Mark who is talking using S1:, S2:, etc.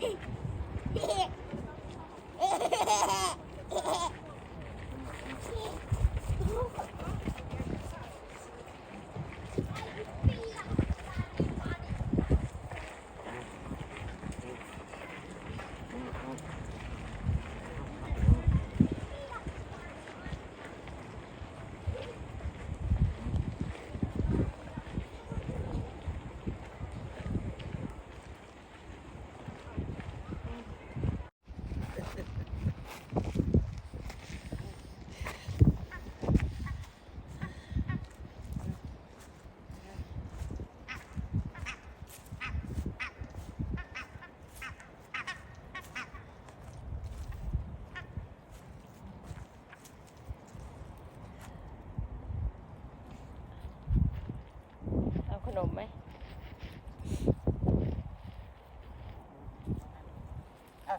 S1: Hehehehe นมไหม
S2: อะ